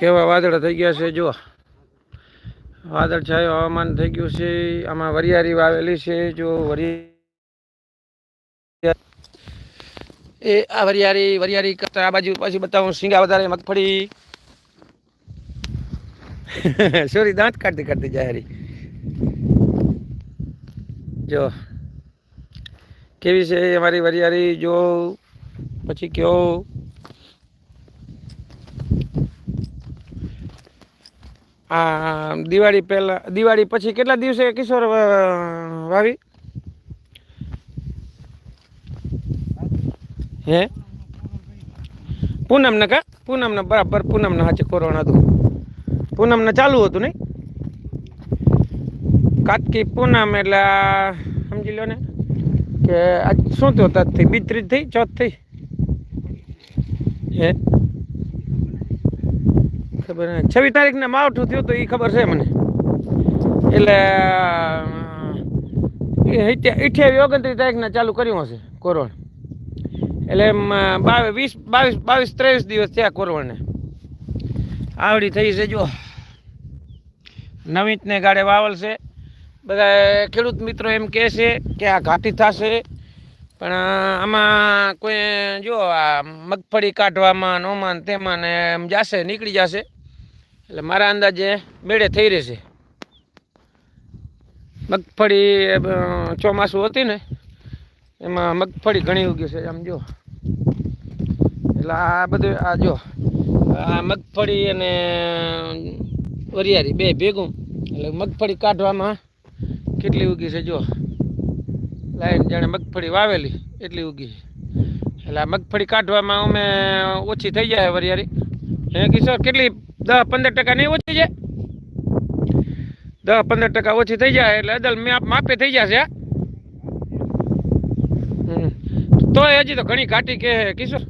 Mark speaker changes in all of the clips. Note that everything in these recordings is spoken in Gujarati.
Speaker 1: કેવા વાદળા થઈ ગયા છે જો વાદળ છાયો હવામાન થઈ ગયું છે, આમાં વરિયાળી વાવેલી છે, જો વરિયા એ આ વરિયાળી વરિયાળી કરતા આ બાજુ પાછી બતાવું, શીંગા વધારે મગફળી સોરી દાંત કાઢતી કાઢતી જાહેરી જો. કેવી છે અમારી વરિયાળી? જો. પછી કયો? આ દિવાળી પહેલા, દિવાળી પછી કેટલા દિવસે કિશોર વાવી હે? પૂનમને કા? પૂનમને બરાબર, પૂનમને હાચે કોરોના હતું પૂનમને ચાલુ હતું નહીં? કાતકી પૂનમ એટલે સમજી લો ને, કે આજ શું થયું? થઈ બીજ ત્રીજ થઈ ચોથ થઈ હે? ખબર છવ્વીસ તારીખને માવઠું થયું તો એ ખબર છે મને. એટલે અઠ્યાવીસ, ઓગણત્રીસ તારીખને ચાલુ કર્યું હશે કોરોણ. એટલે બાવીસ વીસ, બાવીસ બાવીસ, ત્રેવીસ દિવસ થયા કોરોણને. આવડી થઈ છે જો. નવીતને ગાડે વાવલ છે. બધા ખેડૂત મિત્રો એમ કહે છે કે આ ઘાટી થશે. પણ આમાં કોઈ જો આ મગફળી કાઢવામાં નોમાન તેમાં ને એમ જાશે, નીકળી જશે. એટલે મારા અંદાજે બેડે થઈ રહેશે. મગફળી ચોમાસું હતી ને, એમાં મગફળી ઘણી ઉગી છે, આમ જો. એટલે આ બધું, આ જો, આ મગફળી અને વરિયાળી બે ભેગું. એટલે મગફળી કાઢવામાં કેટલી ઉગી છે, જો. લાઈન જાણે મગફળી વાવેલી, એટલી ઉગી છે. એટલે આ મગફળી કાઢવામાં અમે ઓછી થઈ જાય વરિયાળી. હે, કિશોર, કેટલી દસ પંદર ટકા નહીં ઓછી જાય દસ પંદર ટકા ઓછી થઈ જાય એટલે અદલ માપે થઈ જશે તો હજી તો ઘણી ઘાટી કે કિશોર.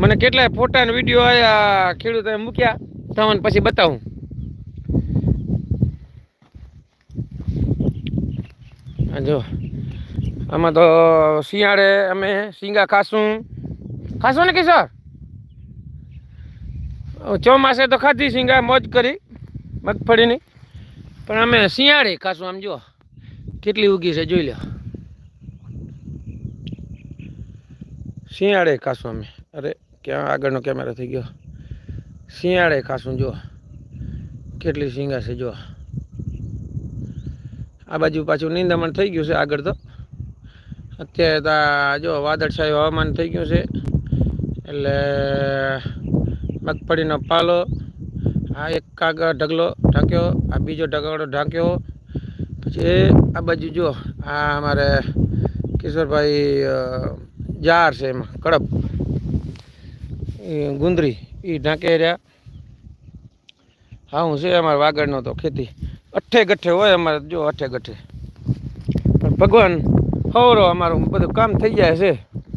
Speaker 1: મને કેટલાય ફોટા ને વીડિયો આયા ખેડૂતોએ મૂક્યા. તમને પછી બતાવું. જો, આમાં તો શિયાળે અમે શીંગા ખાશું. ખાશું ને, કિશોર? ચોમાસે તો ખાધી, શિંગા, મોજ કરી મગફળીની પણ અમે શિયાળે ખાશું, આમ જો કેટલી ઉગી છે, જોઈ લો શિયાળે ખાશું અમે. અરે, ક્યાં આગળનો કેમેરા થઈ ગયો? શિયાળે ખાશું જો કેટલી શીંગા છે જો આ બાજુ પાછું નિંદામણ થઈ ગયું છે, આગળ તો. અત્યારે તો જો વાદળછાયું હવામાન થઈ ગયું છે. એટલે મગફળીનો પાલો. આ એક કાગળ ઢગલો ઢાંક્યો, આ બીજો ઢગલો ઢાંક્યો. પછી આ બાજુ જો, આ અમારે કિશોરભાઈ જાર છે એમાં, કડપ. ગુંદરી, એ ઢાંકે રહ્યા. હા હું છે અમારે વાગડનો તો ખેતી. અઠ્ઠે ગઠ્ઠે હોય અમારે, જો અઠ્ઠે ગઠે. પણ ભગવાન હવરો અમારું બધું કામ થઈ જાય છે.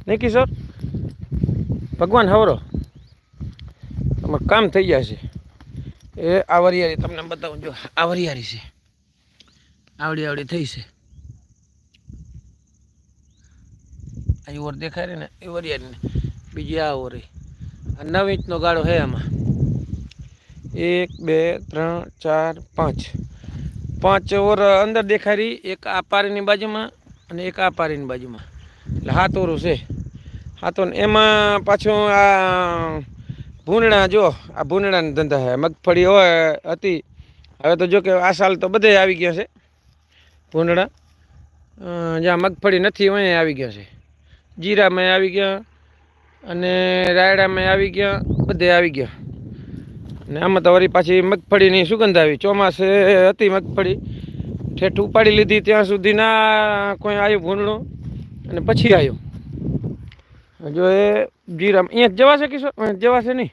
Speaker 1: નહીં કિશોર? ભગવાન હવરો. અમારું કામ થઈ જાય છે. એ આ તમને બતાવું, જો આ વરિયાળી છે. આવડી આવડી થઈ છે. આ ઓર દેખાય ને, એ વરિયાળીને. બીજી આ ઓર. નવ ઇંચનો ગાળો છે આમાં. એક, બે, ત્રણ, ચાર, પાંચ. પાંચ ઓર અંદર દેખાય રહી, એક આ પારીની બાજુમાં અને એક આ પારીની બાજુમાં. એટલે હાથ ઓરું છે. હાથો ને એમાં પાછું આ ભૂંડણા જો, આ ભૂંડણાના ધંધા છે. મગફળી હોય, હતી. હવે તો જો કે આ સાલ તો બધે આવી ગયા છે. ભૂંડણા. જ્યાં મગફળી નથી હોય આવી ગયા છે. જીરામાં આવી ગયા અને રાયડામાં આવી ગયા, બધે આવી ગયા. ને આમાં તો વળી પાછી મગફળીની સુગંધ આવી. ચોમાસે હતી મગફળી. ઠેઠ ઉપાડી લીધી, ત્યાં સુધી ના કોઈ આવ્યું ભૂંડણું. અને પછી આવ્યું જો એ જીરા અહીંયા જવાશે કિશોર? જવાશે નહીં?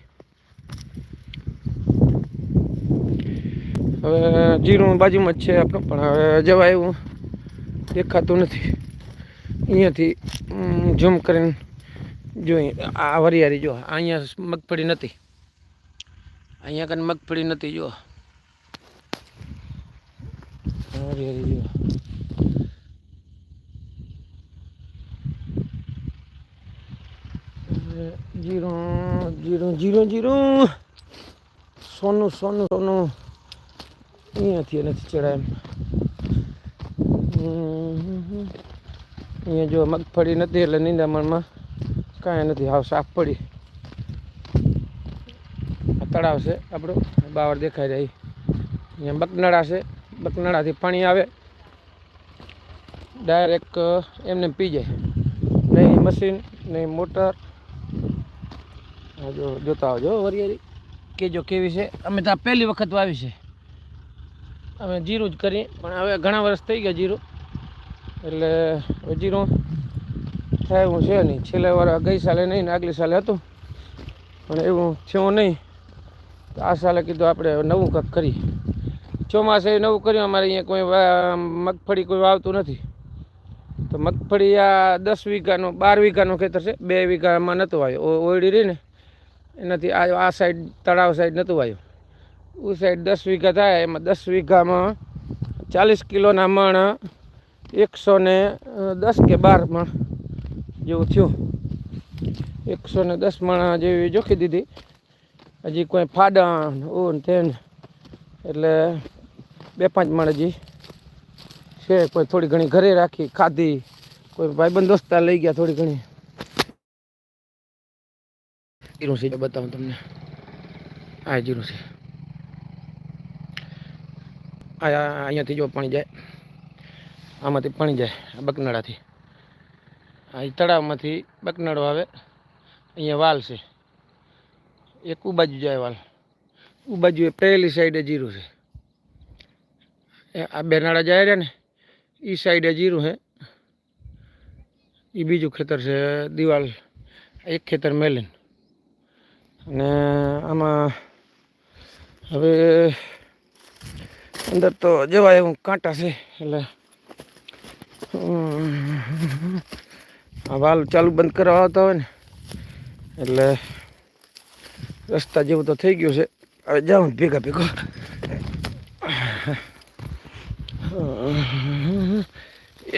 Speaker 1: હવે જીરું બાજુમાં જ છે આપણું, પણ હવે જવાય એવું દેખાતું નથી. અહીંયાથી ઝૂમ કરીને જોઈએ આ વરિયાળી જો, અહીંયા મગફળી નથી. અહીંયા કને મગફળી નથી, જો. હરિહરી જો હવે જીરું, જીરો જીરો જીરો. સોનું સોનું સોનું. અહીંયાથી નથી ચડાય. અહીંયા જો મગફળી નથી એટલે નિંદામણમાં કાંઈ નથી. હાવ સાફ પડી. આ તળાવ છે આપણું. બાવર દેખાઈ રહી. અહીંયા બકનળા છે. બકનાળાથી પાણી આવે. ડાયરેક્ટ એમને પી જાય. નહીં મશીન, નહીં મોટર જો, જોતા આવજો વરિયાળી કેજો કેવી છે. અમે ત્યાં પહેલી વખત વાવી છે. અમે જીરું જ કરીએ પણ હવે ઘણા વર્ષ થઈ ગયા જીરું. એટલે જીરું થાય એવું છે નહીં. છેલ્લે વાર ગઈ સાલે નહીં, ને આગલી સાલે હતું. પણ એવું થયું નહીં. તો આ સાલે કીધું આપણે નવું કંઈક કરીએ. ચોમાસે નવું કર્યું, અમારે અહીંયા કોઈ મગફળી કોઈ વાવતું નથી. તો મગફળી આ દસ વીઘાનું, બાર વીઘાનું ખેતર છે. બે વીઘામાં નહોતું આવ્યું ઓયડી રહી ને. એનાથી આ આ સાઈડ તળાવ સાઈડ નહોતું આવ્યું ઉ સાઈડ દસ વીઘા થાય, એમાં દસ વીઘામાં ચાલીસ કિલોના મણ, એકસો ને દસ કે બાર મણ જેવું થયું. એકસો ને દસ મણ જેવી જોખી દીધી. હજી કોઈ ફાડણ ઓન તેન, એટલે બે પાંચ મણ હજી છે. કોઈ થોડી ઘણી ઘરે રાખી, ખાધી. કોઈ ભાઈબંધ દોસ્તા લઈ ગયા થોડી ઘણી. જીરું છે બતાવું તમને. આ જીરું છે. આ અહીંયાથી જો પાણી જાય, આમાંથી પાણી જાય બકનાળાથી. આ તળાવમાંથી બકનાળો આવે, અહીંયા વાલ છે. એક બાજુ જાય વાલ. બાજુ એ પહેલી સાઈડે જીરું છે. આ બે નાળા જાય રહ્યા ને એ સાઈડે જીરું છે એ બીજું ખેતર છે દિવાલ, એક ખેતર મેલીન. અને આમાં હવે અંદર તો જવાય એવું કાંટા છે, એટલે આ વાલ ચાલુ બંધ કરવા આવતા હોય ને, એટલે રસ્તા જેવું તો થઈ ગયું છે. હવે જાઉં ભેગા ભેગો.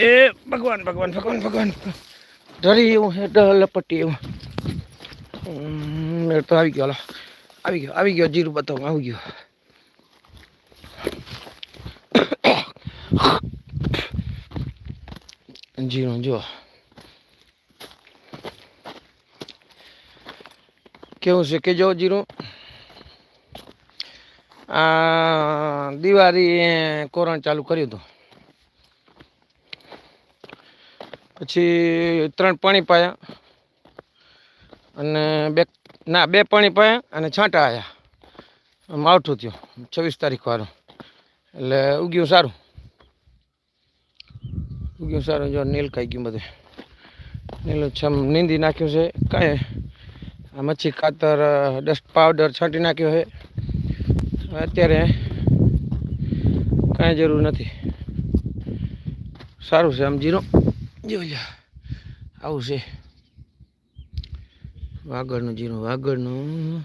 Speaker 1: એ ભગવાન ભગવાન ભગવાન ભગવાન. ડરી એવું હે લપટી એવું. તો આવી ગયો આવી ગયો આવી ગયો, જીરું બતાવું, આવી ગયો. જીરું જો કેવું છે કે જો જીરું? આ, દિવાળી કોરણ ચાલુ કર્યું હતું. પછી ત્રણ પાણી પાયા. અને બે ના, બે પાણી પાયા અને છાંટા આવ્યા માવઠું થયું, છવ્વીસ તારીખ વાળું એટલે ઉગ્યું સારું. ઉગ્યું સારું, જો નીલ ખાઈ ગયું બધું. નીલું છમ નીંદી નાખ્યું છે, કાંઈ આ મચ્છી ખાતર ડસ્ટ પાવડર છાંટી નાખ્યો છે. અત્યારે કાંઈ જરૂર નથી. સારું છે આમ જીરો. જોઈ આવું છે. વાગડનું જીરું વાગડનું.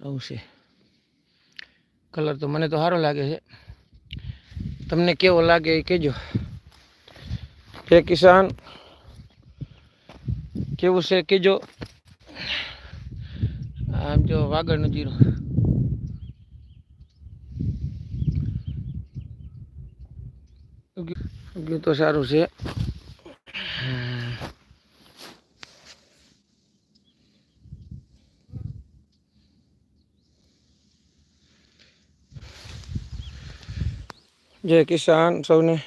Speaker 1: આવું છે. કલર તો મને તો સારો લાગે છે. તમને કેવો લાગે એ કહેજો હે કિસાન. કેવું છે કહેજો આમ જો વાગડનું જીરું ઉગ્યું તો સારું છે. જય કિસાન સૌને.